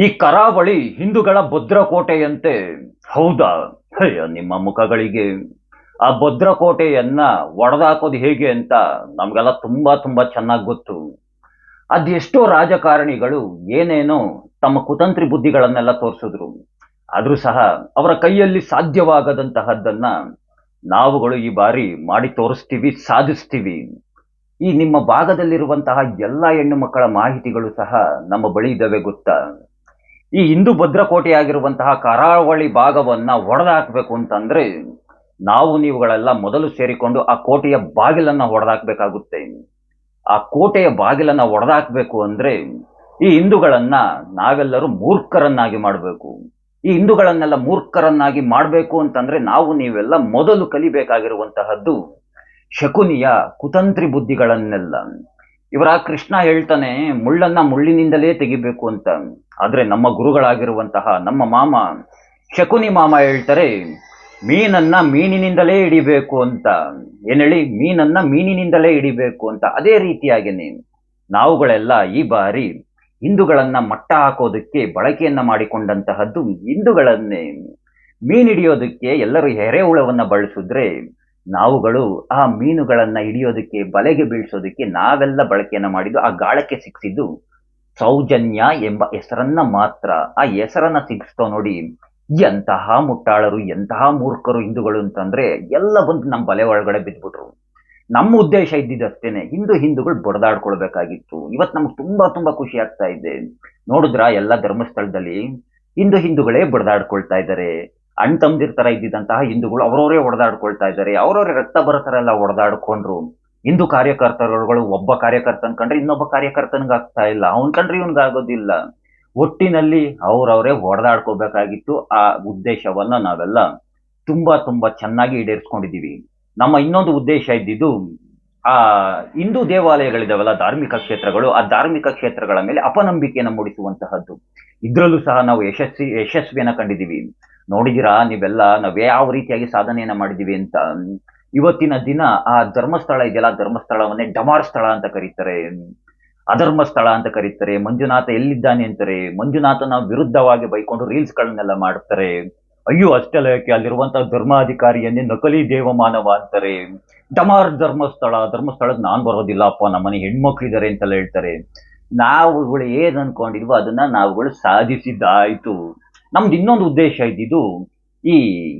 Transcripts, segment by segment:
ಈ ಕರಾವಳಿ ಹಿಂದೂಗಳ ಭದ್ರಕೋಟೆಯಂತೆ. ಹೌದಾ? ಅಯ್ಯೋ ನಿಮ್ಮ ಮುಖಗಳಿಗೆ. ಆ ಭದ್ರಕೋಟೆಯನ್ನ ಒಡೆದಾಕೋದು ಹೇಗೆ ಅಂತ ನಮಗೆಲ್ಲ ತುಂಬಾ ತುಂಬಾ ಚೆನ್ನಾಗಿ ಗೊತ್ತು. ಅದೆಷ್ಟೋ ರಾಜಕಾರಣಿಗಳು ಏನೇನೋ ತಮ್ಮ ಕುತಂತ್ರಿ ಬುದ್ಧಿಗಳನ್ನೆಲ್ಲ ತೋರಿಸಿದ್ರು. ಆದ್ರೂ ಸಹ ಅವರ ಕೈಯಲ್ಲಿ ಸಾಧ್ಯವಾಗದಂತಹದ್ದನ್ನ ನಾವುಗಳು ಈ ಬಾರಿ ಮಾಡಿ ತೋರಿಸ್ತೀವಿ, ಸಾಧಿಸ್ತೀವಿ. ಈ ನಿಮ್ಮ ಭಾಗದಲ್ಲಿರುವಂತಹ ಎಲ್ಲ ಹೆಣ್ಣು ಮಕ್ಕಳ ಮಾಹಿತಿಗಳು ಸಹ ನಮ್ಮ ಬಳಿ ಇದ್ದಾವೆ ಗೊತ್ತಾ? ಈ ಹಿಂದೂ ಭದ್ರಕೋಟೆಯಾಗಿರುವಂತಹ ಕರಾವಳಿ ಭಾಗವನ್ನ ಹೊಡೆದಾಕ್ಬೇಕು ಅಂತಂದ್ರೆ ನಾವು ನೀವುಗಳೆಲ್ಲ ಮೊದಲು ಸೇರಿಕೊಂಡು ಆ ಕೋಟೆಯ ಬಾಗಿಲನ್ನ ಹೊಡೆದಾಕ್ಬೇಕಾಗುತ್ತೆ ಆ ಕೋಟೆಯ ಬಾಗಿಲನ್ನ ಒಡೆದಾಕ್ಬೇಕು ಅಂದ್ರೆ ಈ ಹಿಂದೂಗಳನ್ನ ನಾವೆಲ್ಲರೂ ಮೂರ್ಖರನ್ನಾಗಿ ಮಾಡಬೇಕು. ಈ ಹಿಂದೂಗಳನ್ನೆಲ್ಲ ಮೂರ್ಖರನ್ನಾಗಿ ಮಾಡಬೇಕು ಅಂತಂದ್ರೆ ನಾವು ನೀವೆಲ್ಲ ಮೊದಲು ಕಲಿಬೇಕಾಗಿರುವಂತಹದ್ದು ಶಕುನಿಯ ಕುತಂತ್ರಿ ಬುದ್ಧಿಗಳನ್ನೆಲ್ಲ. ಇವರ ಕೃಷ್ಣ ಹೇಳ್ತಾನೆ, ಮುಳ್ಳನ್ನ ಮುಳ್ಳಿನಿಂದಲೇ ತೆಗಿಬೇಕು ಅಂತ. ಆದ್ರೆ ನಮ್ಮ ಗುರುಗಳಾಗಿರುವಂತಹ ನಮ್ಮ ಮಾಮ, ಶಕುನಿ ಮಾಮ ಹೇಳ್ತಾರೆ, ಮೀನನ್ನ ಮೀನಿನಿಂದಲೇ ಹಿಡಿಬೇಕು ಅಂತ. ಏನ್ ಹೇಳಿ, ಮೀನನ್ನ ಮೀನಿನಿಂದಲೇ ಹಿಡಿಬೇಕು ಅಂತ. ಅದೇ ರೀತಿಯಾಗಿ ನಾವುಗಳೆಲ್ಲ ಈ ಬಾರಿ ಹಿಂದೂಗಳನ್ನ ಮಟ್ಟ ಹಾಕೋದಕ್ಕೆ, ಬಳಕೆಯನ್ನ ಮಾಡಿಕೊಂಡಂತಹದ್ದು ಹಿಂದೂಗಳನ್ನೇ. ಮೀನ್ ಹಿಡಿಯೋದಕ್ಕೆ ಎಲ್ಲರೂ ಎರೆಹುಳವನ್ನ ಬಳಸಿದ್ರೆ ನಾವುಗಳು ಆ ಮೀನುಗಳನ್ನ ಹಿಡಿಯೋದಕ್ಕೆ, ಬಲೆಗೆ ಬೀಳ್ಸೋದಕ್ಕೆ ನಾವೆಲ್ಲ ಬಳಕೆಯನ್ನ ಮಾಡಿದ್ದು, ಆ ಗಾಳಕ್ಕೆ ಸಿಕ್ಕಿದ್ದು ಸೌಜನ್ಯ ಎಂಬ ಹೆಸರನ್ನ ಮಾತ್ರ. ಆ ಹೆಸರನ್ನ ಸಿಗಿಸ್ತೋ ನೋಡಿ, ಎಂತಹ ಮುಟ್ಟಾಳರು, ಎಂತಹ ಮೂರ್ಖರು ಹಿಂದೂಗಳು ಅಂತಂದ್ರೆ ಎಲ್ಲ ಬಂದು ನಮ್ಮ ಬಲೆ ಒಳಗಡೆ ಬಿದ್ಬಿಟ್ರು. ನಮ್ಮ ಉದ್ದೇಶ ಇದ್ದಿದ್ದಷ್ಟೇನೆ. ಹಿಂದೂ ಹಿಂದೂಗಳು ಬಡದಾಡ್ಕೊಳ್ಬೇಕಾಗಿತ್ತು. ಇವತ್ತು ನಮ್ಗೆ ತುಂಬಾ ತುಂಬಾ ಖುಷಿ ಆಗ್ತಾ ಇದೆ. ನೋಡಿದ್ರ ಎಲ್ಲ ಧರ್ಮಸ್ಥಳದಲ್ಲಿ? ಹಿಂದೂ ಹಿಂದೂಗಳೇ ಬಡದಾಡ್ಕೊಳ್ತಾ ಇದ್ದಾರೆ. ಅಣ್ಣ ತಮ್ಮದಿರ್ ತರ ಇದ್ದಿದ್ದಂತಹ ಹಿಂದೂಗಳು ಅವರವರೇ ಹೊಡೆದಾಡ್ಕೊಳ್ತಾ ಇದ್ದಾರೆ. ಅವರವರೇ ರಕ್ತ ಬರೋ ಎಲ್ಲ ಹೊಡೆದಾಡ್ಕೊಂಡ್ರು ಹಿಂದೂ ಕಾರ್ಯಕರ್ತರುಗಳು ಒಬ್ಬ ಕಾರ್ಯಕರ್ತನ ಕಂಡ್ರೆ ಇನ್ನೊಬ್ಬ ಕಾರ್ಯಕರ್ತನಿಗೆ ಆಗ್ತಾ ಇಲ್ಲ. ಅವನ್ ಕಂಡ್ರೆ ಇವನ್ಗಾಗೋದಿಲ್ಲ. ಒಟ್ಟಿನಲ್ಲಿ ಅವರವರೇ ಹೊಡೆದಾಡ್ಕೋಬೇಕಾಗಿತ್ತು ಆ ಉದ್ದೇಶವನ್ನ ನಾವೆಲ್ಲ ತುಂಬಾ ತುಂಬಾ ಚೆನ್ನಾಗಿ ಈಡೇರಿಸ್ಕೊಂಡಿದ್ದೀವಿ. ನಮ್ಮ ಇನ್ನೊಂದು ಉದ್ದೇಶ ಇದ್ದಿದ್ದು, ಆ ಹಿಂದೂ ದೇವಾಲಯಗಳಿದಾವಲ್ಲ ಧಾರ್ಮಿಕ ಕ್ಷೇತ್ರಗಳು, ಆ ಧಾರ್ಮಿಕ ಕ್ಷೇತ್ರಗಳ ಮೇಲೆ ಅಪನಂಬಿಕೆಯನ್ನು ಮೂಡಿಸುವಂತಹದ್ದು. ಇದ್ರಲ್ಲೂ ಸಹ ನಾವು ಯಶಸ್ವಿ, ಯಶಸ್ವಿಯನ್ನ ಕಂಡಿದ್ದೀವಿ. ನೋಡಿದಿರಾ, ನೀವೆಲ್ಲ ನಾವ್ ಯಾವ ರೀತಿಯಾಗಿ ಸಾಧನೆಯನ್ನ ಮಾಡಿದೀವಿ ಅಂತ. ಇವತ್ತಿನ ದಿನ ಆ ಧರ್ಮಸ್ಥಳ ಇದೆಯಲ್ಲ ಧರ್ಮಸ್ಥಳವನ್ನೇ ಡಮಾರ್ ಸ್ಥಳ ಅಂತ ಕರೀತಾರೆ. ಅಧರ್ಮ ಸ್ಥಳ ಅಂತ ಕರೀತಾರೆ. ಮಂಜುನಾಥ ಎಲ್ಲಿದ್ದಾನೆ ಅಂತಾರೆ. ಮಂಜುನಾಥನ ವಿರುದ್ಧವಾಗಿ ಬೈಕೊಂಡು ರೀಲ್ಸ್ ಗಳನ್ನೆಲ್ಲ ಮಾಡ್ತಾರೆ. ಅಯ್ಯೋ, ಅಷ್ಟೆಲ್ಲ ಯಾಕೆ? ಅಲ್ಲಿರುವಂತಹ ಧರ್ಮಾಧಿಕಾರಿಯನ್ನೇ ನಕಲಿ ದೇವಮಾನವ ಅಂತಾರೆ. ಡಮಾರ್ ಧರ್ಮಸ್ಥಳ, ಧರ್ಮಸ್ಥಳಕ್ಕೆ ನಾನ್ ಬರೋದಿಲ್ಲ, ಅಪ್ಪ, ನಮ್ಮನೆ ಹೆಣ್ಮಕ್ಳಿದ್ದಾರೆ ಅಂತೆಲ್ಲ ಹೇಳ್ತಾರೆ. ನಾವುಗಳು ಏನ್ ಅನ್ಕೊಂಡಿದ್ವೋ ಅದನ್ನ ನಾವುಗಳು ಸಾಧಿಸಿದ್ದಾಯ್ತು. ನಮ್ದು ಇನ್ನೊಂದು ಉದ್ದೇಶ ಇದ್ದಿದ್ದು, ಈ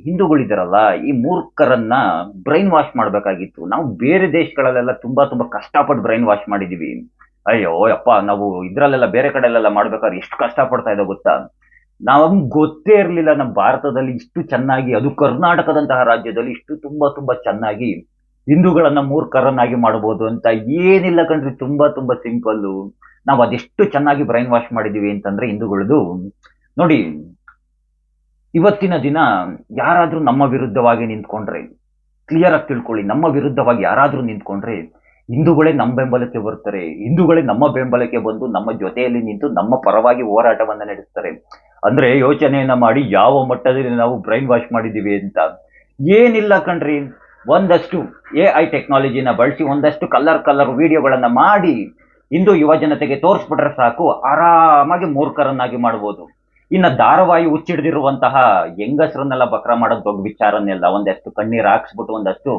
ಹಿಂದೂಗಳಿದ್ದಾರಲ್ಲ ಈ ಮೂರ್ಖರನ್ನ ಬ್ರೈನ್ ವಾಶ್ ಮಾಡಬೇಕಾಗಿತ್ತು. ನಾವು ಬೇರೆ ದೇಶಗಳಲ್ಲೆಲ್ಲ ತುಂಬಾ ತುಂಬಾ ಕಷ್ಟಪಟ್ಟು ಬ್ರೈನ್ ವಾಶ್ ಮಾಡಿದೀವಿ. ಅಯ್ಯೋ ಅಪ್ಪ ನಾವು ಇದ್ರಲ್ಲೆಲ್ಲ ಬೇರೆ ಕಡೆಲೆಲ್ಲ ಮಾಡ್ಬೇಕಾದ್ರೆ ಎಷ್ಟು ಕಷ್ಟಪಡ್ತಾ ಇದ್ದೋ ಗೊತ್ತಾ? ನಮ್ಗೆ ಗೊತ್ತೇ ಇರಲಿಲ್ಲ, ನಮ್ಮ ಭಾರತದಲ್ಲಿ ಇಷ್ಟು ಚೆನ್ನಾಗಿ, ಅದು ಕರ್ನಾಟಕದಂತಹ ರಾಜ್ಯದಲ್ಲಿ ಇಷ್ಟು ತುಂಬಾ ತುಂಬಾ ಚೆನ್ನಾಗಿ ಹಿಂದೂಗಳನ್ನ ಮೂರ್ಖರನ್ನಾಗಿ ಮಾಡಬಹುದು ಅಂತ ಏನಿಲ್ಲ ಕಣ್ರಿ, ತುಂಬಾ ತುಂಬಾ ಸಿಂಪಲ್ಲು ನಾವು ಅದೆಷ್ಟು ಚೆನ್ನಾಗಿ ಬ್ರೈನ್ ವಾಶ್ ಮಾಡಿದೀವಿ ಅಂತಂದ್ರೆ ಹಿಂದೂಗಳದು. ನೋಡಿ ಇವತ್ತಿನ ದಿನ ಯಾರಾದರೂ ನಮ್ಮ ವಿರುದ್ಧವಾಗಿ ನಿಂತ್ಕೊಂಡ್ರೆ ಕ್ಲಿಯರ್ ಆಗಿ ತಿಳ್ಕೊಳ್ಳಿ, ನಮ್ಮ ವಿರುದ್ಧವಾಗಿ ಯಾರಾದರೂ ನಿಂತ್ಕೊಂಡ್ರೆ, ಹಿಂದೂಗಳೇ ನಮ್ಮ ಬೆಂಬಲಕ್ಕೆ ಬರ್ತಾರೆ ಹಿಂದೂಗಳೇ ನಮ್ಮ ಬೆಂಬಲಕ್ಕೆ ಬಂದು ನಮ್ಮ ಜೊತೆಯಲ್ಲಿ ನಿಂತು ನಮ್ಮ ಪರವಾಗಿ ಹೋರಾಟವನ್ನು ನಡೆಸ್ತಾರೆ. ಅಂದ್ರೆ ಯೋಚನೆಯನ್ನ ಮಾಡಿ ಯಾವ ಮಟ್ಟದಲ್ಲಿ ನಾವು ಬ್ರೈನ್ ವಾಶ್ ಮಾಡಿದ್ದೀವಿ ಅಂತ. ಏನಿಲ್ಲ ಕಣ್ರಿ, ಒಂದಷ್ಟು ಎ ಐ ಟೆಕ್ನಾಲಜಿನ ಬಳಸಿ ಒಂದಷ್ಟು ಕಲರ್ ಕಲರ್ ವಿಡಿಯೋಗಳನ್ನ ಮಾಡಿ, ಹಿಂದೂ ಯುವ ಜನತೆಗೆ ತೋರಿಸ್ಬಿಟ್ರೆ ಸಾಕು, ಆರಾಮಾಗಿ ಮೂರ್ಖರನ್ನಾಗಿ ಮಾಡ್ಬೋದು. ಇನ್ನ ಧಾರಾವಾಹಿ ಹುಚ್ಚಿಡ್ದಿರುವಂತಹ ಹೆಂಗಸರನ್ನೆಲ್ಲ ಬಕ್ರ ಮಾಡೋದು ದೊಡ್ಡ ವಿಚಾರನೆಲ್ಲ ಒಂದಷ್ಟು ಕಣ್ಣೀರ್ ಹಾಕ್ಸ್ಬಿಟ್ಟು ಒಂದಷ್ಟು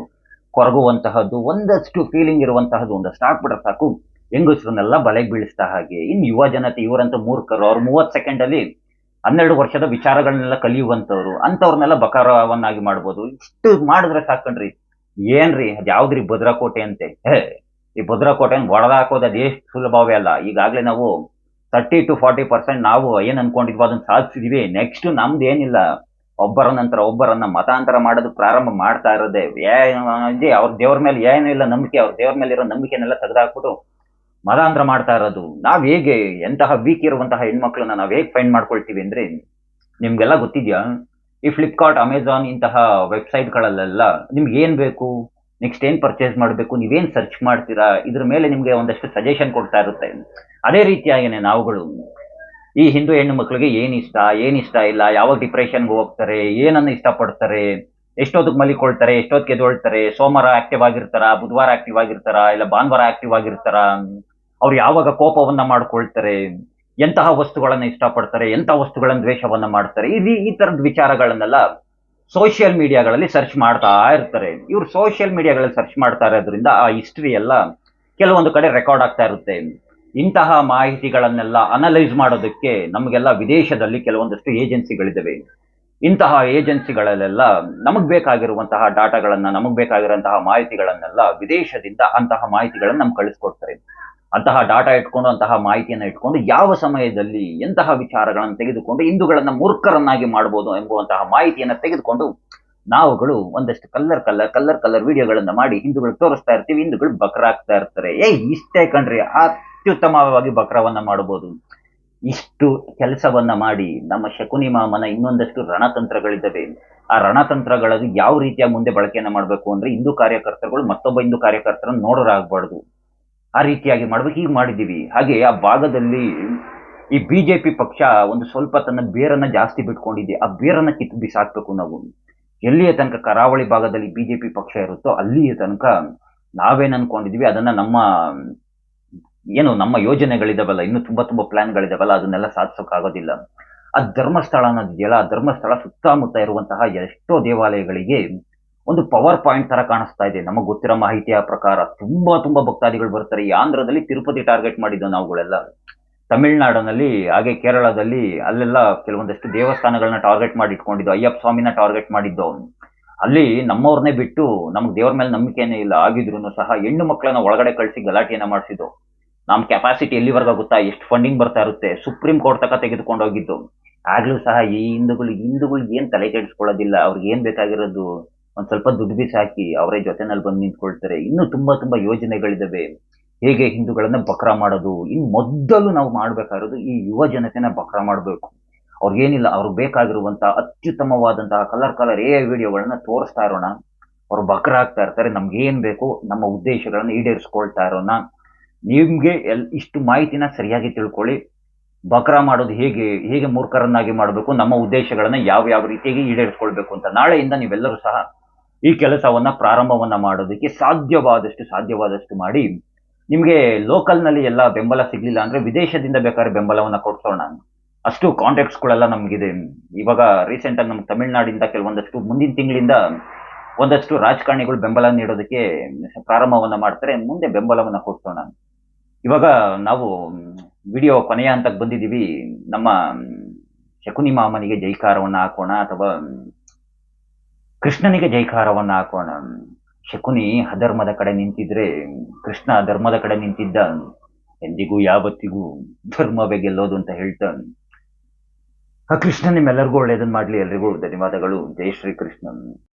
ಕೊರಗುವಂತಹದ್ದು, ಒಂದಷ್ಟು ಫೀಲಿಂಗ್ ಇರುವಂತಹದ್ದು ಒಂದಷ್ಟು ಹಾಕ್ಬಿಟ್ರೆ ಸಾಕು. ಹೆಂಗಸರನ್ನೆಲ್ಲ ಬಲೆಗೆ ಬೀಳಿಸ್ತಾ ಹಾಗೆ. ಇನ್ನು ಯುವ ಜನತೆ ಇವರಂತ ಮೂರ್ಖರು. ಅವ್ರು ಮೂವತ್ ಸೆಕೆಂಡ್ ಅಲ್ಲಿ ಹನ್ನೆರಡು ವರ್ಷದ ವಿಚಾರಗಳನ್ನೆಲ್ಲ ಕಲಿಯುವಂತವ್ರು ಅಂತವ್ರನ್ನೆಲ್ಲ ಬಕಾರವನ್ನಾಗಿ ಮಾಡ್ಬೋದು. ಇಷ್ಟು ಮಾಡಿದ್ರೆ ಸಾಕಣ್ರಿ. ಏನ್ರಿ, ಅದ್ ಯಾವ್ದ್ರಿ ಭದ್ರಕೋಟೆ ಅಂತೆ? ಈ ಭದ್ರಕೋಟೆನ ಒಡೆದಾಕೋದು ಅದು ಸುಲಭವೇ ಅಲ್ಲ. ಈಗಾಗಲೇ ನಾವು ತರ್ಟಿ ಟು ಫಾರ್ಟಿ ಪರ್ಸೆಂಟ್ ನಾವು ಏನ್ ಅನ್ಕೊಂಡಿದ್ವೋ ಅದನ್ನ ಸಾಧಿಸಿದೀವಿ. ನೆಕ್ಸ್ಟ್ ನಮ್ದು ಏನಿಲ್ಲ. ಒಬ್ಬರ ನಂತರ ಒಬ್ಬರನ್ನ ಮತಾಂತರ ಮಾಡೋದು ಪ್ರಾರಂಭ ಮಾಡ್ತಾ ಇರೋದೇ. ಏನು ಅವ್ರ ದೇವ್ರ ಮೇಲೆ ಏನೂ ಇಲ್ಲ, ನಂಬಿಕೆ. ಅವ್ರ ದೇವ್ರ ಮೇಲೆ ಇರೋ ನಂಬಿಕೆನೆಲ್ಲ ತೆಗೆದಾಕ್ಬಿಟ್ಟು ಮತಾಂತರ ಮಾಡ್ತಾ ಇರೋದು. ನಾವ್ ಹೇಗೆ ಎಂತಹ ವೀಕ್ ಇರುವಂತಹ ಹೆಣ್ಮಕ್ಳನ್ನ ನಾವ್ ಹೇಗೆ ಫೈಂಡ್ ಮಾಡ್ಕೊಳ್ತೀವಿ ಅಂದ್ರೆ, ನಿಮ್ಗೆಲ್ಲ ಗೊತ್ತಿದ್ಯಾ? ಈ ಫ್ಲಿಪ್ಕಾರ್ಟ್ ಅಮೆಝಾನ್ ಇಂತಹ ವೆಬ್ಸೈಟ್ಗಳಲ್ಲೆಲ್ಲ ನಿಮ್ಗೆ ಏನ್ ಬೇಕು? ನೆಕ್ಸ್ಟ್ ಏನ್ ಪರ್ಚೇಸ್ ಮಾಡಬೇಕು? ನೀವೇನ್ ಸರ್ಚ್ ಮಾಡ್ತೀರಾ? ಇದ್ರ ಮೇಲೆ ನಿಮ್ಗೆ ಒಂದಷ್ಟು ಸಜೆಷನ್ ಕೊಡ್ತಾ ಇರುತ್ತೆ. ಅದೇ ರೀತಿಯಾಗೇನೆ ನಾವುಗಳು. ಈ ಹಿಂದೂ ಹೆಣ್ಣು ಮಕ್ಕಳಿಗೆ ಏನು ಇಷ್ಟ ಏನು ಇಷ್ಟ ಇಲ್ಲ, ಯಾವಾಗ ಡಿಪ್ರೆಷನ್ಗೆ ಹೋಗ್ತಾರೆ, ಏನನ್ನ ಇಷ್ಟಪಡ್ತಾರೆ, ಎಷ್ಟೊತ್ತಿಗೆ ಮಲಿಕೊಳ್ತಾರೆ, ಎಷ್ಟೊತ್ತಿಗೆ ಎದ್ದೊಳ್ತಾರೆ, ಸೋಮವಾರ ಆಕ್ಟಿವ್ ಆಗಿರ್ತಾರ, ಬುಧವಾರ ಆಕ್ಟಿವ್ ಆಗಿರ್ತಾರ, ಇಲ್ಲ ಭಾನುವಾರ ಆಕ್ಟಿವ್ ಆಗಿರ್ತಾರ, ಅವ್ರು ಯಾವಾಗ ಕೋಪವನ್ನ ಮಾಡ್ಕೊಳ್ತಾರೆ, ಎಂತಹ ವಸ್ತುಗಳನ್ನ ಇಷ್ಟಪಡ್ತಾರೆ ಎಂತಹ ವಸ್ತುಗಳನ್ನ ದ್ವೇಷವನ್ನ ಮಾಡ್ತಾರೆ ಇದು ಈ ತರದ ವಿಚಾರಗಳನ್ನೆಲ್ಲ ಸೋಷಿಯಲ್ ಮೀಡಿಯಾಗಳಲ್ಲಿ ಸರ್ಚ್ ಮಾಡ್ತಾ ಇರ್ತಾರೆ. ಇವ್ರು ಸೋಷಿಯಲ್ ಮೀಡಿಯಾಗಳಲ್ಲಿ ಸರ್ಚ್ ಮಾಡ್ತಾ ಇರೋದ್ರಿಂದ ಆ ಹಿಸ್ಟ್ರಿ ಎಲ್ಲ ಕೆಲವೊಂದು ಕಡೆ ರೆಕಾರ್ಡ್ ಆಗ್ತಾ ಇರುತ್ತೆ. ಇಂತಹ ಮಾಹಿತಿಗಳನ್ನೆಲ್ಲ ಅನಲೈಸ್ ಮಾಡೋದಕ್ಕೆ ನಮಗೆಲ್ಲ ವಿದೇಶದಲ್ಲಿ ಕೆಲವೊಂದಷ್ಟು ಏಜೆನ್ಸಿಗಳಿದ್ದಾವೆ ಇಂತಹ ಏಜೆನ್ಸಿಗಳಲ್ಲೆಲ್ಲ ನಮಗೆ ಬೇಕಾಗಿರುವಂತಹ ಡಾಟಾಗಳನ್ನು, ನಮಗೆ ಬೇಕಾಗಿರುವಂತಹ ಮಾಹಿತಿಗಳನ್ನೆಲ್ಲ ವಿದೇಶದಿಂದ ಅಂತಹ ಮಾಹಿತಿಗಳನ್ನು ನಮ್ಗೆ ಕಳಿಸ್ಕೊಡ್ತಾರೆ. ಅಂತಹ ಡಾಟಾ ಇಟ್ಕೊಂಡು, ಅಂತಹ ಮಾಹಿತಿಯನ್ನ ಇಟ್ಕೊಂಡು ಯಾವ ಸಮಯದಲ್ಲಿ ಎಂತಹ ವಿಚಾರಗಳನ್ನು ತೆಗೆದುಕೊಂಡು ಹಿಂದೂಗಳನ್ನು ಮೂರ್ಖರನ್ನಾಗಿ ಮಾಡಬಹುದು ಎಂಬುವಂತಹ ಮಾಹಿತಿಯನ್ನ ತೆಗೆದುಕೊಂಡು ನಾವುಗಳು ಒಂದಷ್ಟು ಕಲ್ಲರ್ ಕಲ್ಲರ್ ಕಲ್ಲರ್ ಕಲ್ಲರ್ ವಿಡಿಯೋಗಳನ್ನು ಮಾಡಿ ಹಿಂದೂಗಳು ತೋರಿಸ್ತಾ ಇರ್ತೀವಿ, ಹಿಂದೂಗಳು ಬಕ್ರಾಗ್ತಾ ಇರ್ತಾರೆ. ಏ ಇಷ್ಟೇ ಕಣ್ರಿ. ಅತ್ಯುತ್ತಮವಾಗಿ ಬಕ್ರವನ್ನ ಮಾಡಬಹುದು ಇಷ್ಟು ಕೆಲಸವನ್ನ ಮಾಡಿ ನಮ್ಮ ಶಕುನಿ ಮಾಮನ ಇನ್ನೊಂದಷ್ಟು ರಣತಂತ್ರಗಳಿದ್ದಾವೆ. ಆ ರಣತಂತ್ರಗಳಲ್ಲಿ ಯಾವ ರೀತಿಯ ಮುಂದೆ ಬಳಕೆಯನ್ನ ಮಾಡಬೇಕು ಅಂದ್ರೆ ಹಿಂದೂ ಕಾರ್ಯಕರ್ತರುಗಳು ಮತ್ತೊಬ್ಬ ಹಿಂದೂ ಕಾರ್ಯಕರ್ತರನ್ನು ನೋಡೋರಾಗಬಾರ್ದು. ಆ ರೀತಿಯಾಗಿ ಮಾಡ್ಬೇಕು, ಹೀಗೆ ಮಾಡಿದ್ದೀವಿ. ಹಾಗೆ ಆ ಭಾಗದಲ್ಲಿ ಈ ಬಿಜೆಪಿ ಪಕ್ಷ ಒಂದು ಸ್ವಲ್ಪ ತನ್ನ ಬೇರನ್ನ ಜಾಸ್ತಿ ಬಿಟ್ಕೊಂಡಿದೆ. ಆ ಬೇರನ್ನ ಕಿತ್ತು ಬಿಸಾಕ್ಬೇಕು ನಾವು. ಎಲ್ಲಿಯ ತನಕ ಕರಾವಳಿ ಭಾಗದಲ್ಲಿ ಬಿಜೆಪಿ ಪಕ್ಷ ಇರುತ್ತೋ ಅಲ್ಲಿಯ ತನಕ ನಾವೇನ್ ಅನ್ಕೊಂಡಿದೀವಿ ಅದನ್ನ ನಮ್ಮ ಏನು ನಮ್ಮ ಯೋಜನೆಗಳಿದಾವಲ್ಲ, ಇನ್ನು ತುಂಬಾ ತುಂಬಾ ಪ್ಲಾನ್ಗಳಿದಾವಲ್ಲ, ಅದನ್ನೆಲ್ಲ ಸಾಧಿಸೋಕ್ಕಾಗೋದಿಲ್ಲ ಆ ಧರ್ಮಸ್ಥಳ ಅನ್ನೋದಿದೆಯಲ್ಲ ಆ ಧರ್ಮಸ್ಥಳ ಸುತ್ತಮುತ್ತ ಇರುವಂತಹ ಎಷ್ಟೋ ದೇವಾಲಯಗಳಿಗೆ ಒಂದು ಪವರ್ ಪಾಯಿಂಟ್ ತರ ಕಾಣಿಸ್ತಾ ಇದೆ. ನಮಗೆ ಗೊತ್ತಿರೋ ಮಾಹಿತಿಯ ಪ್ರಕಾರ ತುಂಬಾ ತುಂಬಾ ಭಕ್ತಾದಿಗಳು ಬರ್ತಾರೆ. ಈ ಆಂಧ್ರದಲ್ಲಿ ತಿರುಪತಿ ಟಾರ್ಗೆಟ್ ಮಾಡಿದ್ದು ನಾವುಗಳೆಲ್ಲ. ತಮಿಳ್ನಾಡಿನಲ್ಲಿ, ಹಾಗೆ ಕೇರಳದಲ್ಲಿ ಅಲ್ಲೆಲ್ಲ ಕೆಲವೊಂದಷ್ಟು ದೇವಸ್ಥಾನಗಳನ್ನ ಟಾರ್ಗೆಟ್ ಮಾಡಿ ಇಟ್ಕೊಂಡಿದ್ದು ಅಯ್ಯಪ್ಪ ಸ್ವಾಮಿನ ಟಾರ್ಗೆಟ್ ಮಾಡಿದ್ದು. ಅಲ್ಲಿ ನಮ್ಮವ್ರನ್ನೇ ಬಿಟ್ಟು ನಮ್ಗೆ ದೇವ್ರ ಮೇಲೆ ನಂಬಿಕೆನೇ ಇಲ್ಲ. ಆಗಿದ್ರು ಸಹ ಹೆಣ್ಣು ಮಕ್ಕಳನ್ನ ಒಳಗಡೆ ಕಳಿಸಿ ಗಲಾಟೆಯನ್ನ ಮಾಡಿಸಿದ್ದು. ನಮ್ಮ ಕೆಪಾಸಿಟಿ ಎಲ್ಲಿವರೆಗೂ ಗೊತ್ತಾ? ಎಷ್ಟು ಫಂಡಿಂಗ್ ಬರ್ತಾ ಇರುತ್ತೆ? ಸುಪ್ರೀಂ ಕೋರ್ಟ್ ತಕ ತೆಗೆದುಕೊಂಡು ಹೋಗಿದ್ದು. ಆಗ್ಲೂ ಸಹ ಈ ಹಿಂದೂಗಳು ಹಿಂದೂಗಳು ಏನ್ ತಲೆ ಕೆಡಿಸ್ಕೊಳ್ಳೋದಿಲ್ಲ. ಅವ್ರಿಗೆ ಏನ್ ಬೇಕಾಗಿರೋದು? ಒಂದ್ ಸ್ವಲ್ಪ ದುಡ್ಡು ಬಿಸಾಕಿ ಅವರೇ ಜೊತೆನಲ್ಲಿ ಬಂದು ನಿಂತ್ಕೊಳ್ತಾರೆ. ಇನ್ನು ತುಂಬಾ ತುಂಬಾ ಯೋಜನೆಗಳಿದ್ದಾವೆ ಹೇಗೆ ಹಿಂದೂಗಳನ್ನ ಬಕ್ರ ಮಾಡೋದು? ಇನ್ ಮೊದಲು ನಾವು ಮಾಡ್ಬೇಕಾಗಿರೋದು ಈ ಯುವ ಜನತೆನ ಬಕ್ರ ಮಾಡಬೇಕು. ಅವ್ರಿಗೇನಿಲ್ಲ, ಅವ್ರಿಗೆ ಬೇಕಾಗಿರುವಂತಹ ಅತ್ಯುತ್ತಮವಾದಂತಹ ಕಲರ್ ಕಲರ್ ಎ ವಿಡಿಯೋಗಳನ್ನ ತೋರಿಸ್ತಾ ಇರೋಣ. ಅವ್ರು ಬಕ್ರ ಆಗ್ತಾ ಇರ್ತಾರೆ. ನಮ್ಗೆ ಏನ್ ಬೇಕು? ನಮ್ಮ ಉದ್ದೇಶಗಳನ್ನ ಈಡೇರಿಸ್ಕೊಳ್ತಾ ಇರೋಣ. ನಿಮ್ಗೆ ಎಲ್, ಇಷ್ಟು ಮಾಹಿತಿನ ಸರಿಯಾಗಿ ತಿಳ್ಕೊಳ್ಳಿ. ಬಕ್ರ ಮಾಡೋದು ಹೇಗೆ ಹೇಗೆ ಮೂರ್ಖರನ್ನಾಗಿ ಮಾಡಬೇಕು, ನಮ್ಮ ಉದ್ದೇಶಗಳನ್ನು ಯಾವ ಯಾವ ರೀತಿಯಾಗಿ ಈಡೇರಿಸ್ಕೊಳ್ಬೇಕು ಅಂತ ನಾಳೆಯಿಂದ ನೀವೆಲ್ಲರೂ ಸಹ ಈ ಕೆಲಸವನ್ನ ಪ್ರಾರಂಭವನ್ನ ಮಾಡೋದಕ್ಕೆ ಸಾಧ್ಯವಾದಷ್ಟು ಸಾಧ್ಯವಾದಷ್ಟು ಮಾಡಿ. ನಿಮಗೆ ಲೋಕಲ್ನಲ್ಲಿ ಎಲ್ಲ ಬೆಂಬಲ ಸಿಗ್ಲಿಲ್ಲ ಅಂದ್ರೆ ವಿದೇಶದಿಂದ ಬೇಕಾದ್ರೆ ಬೆಂಬಲವನ್ನ ಕೊಡ್ಸೋಣ. ಅಷ್ಟು ಕಾಂಟ್ಯಾಕ್ಟ್ಸ್ಗಳೆಲ್ಲ ನಮಗಿದೆ. ಇವಾಗ ರೀಸೆಂಟ್ ಆಗಿ ತಮಿಳ್ನಾಡಿಂದ ಕೆಲವೊಂದಷ್ಟು, ಮುಂದಿನ ತಿಂಗಳಿಂದ ಒಂದಷ್ಟು ರಾಜಕಾರಣಿಗಳು ಬೆಂಬಲ ನೀಡೋದಕ್ಕೆ ಪ್ರಾರಂಭವನ್ನ ಮಾಡ್ತಾರೆ. ಮುಂದೆ ಬೆಂಬಲವನ್ನ ಕೊಡ್ಸೋಣ. ಇವಾಗ ನಾವು ವಿಡಿಯೋ ಕೊನೆಯ ಹಂತಕ್ಕೆ ಬಂದಿದ್ದೀವಿ. ನಮ್ಮ ಶಕುನಿ ಮಾಮನಿಗೆ ಜೈಕಾರವನ್ನ ಹಾಕೋಣ ಅಥವಾ ಕೃಷ್ಣನಿಗೆ ಜೈಕಾರವನ್ನ ಹಾಕೋಣ. ಶಕುನಿ ಅಧರ್ಮದ ಕಡೆ ನಿಂತಿದ್ರೆ ಕೃಷ್ಣ ಧರ್ಮದ ಕಡೆ ನಿಂತಿದ್ದ ಎಂದಿಗೂ ಯಾವತ್ತಿಗೂ ಧರ್ಮವೇ ಗೆಲ್ಲೋದು ಅಂತ ಹೇಳ್ತಾ ಆ ಕೃಷ್ಣ ನಿಮ್ಮೆಲ್ಲರಿಗೂ ಒಳ್ಳೆಯದನ್ನು ಮಾಡ್ಲಿ ಎಲ್ರಿಗೂ ಧನ್ಯವಾದಗಳು. ಜೈ ಶ್ರೀ ಕೃಷ್ಣ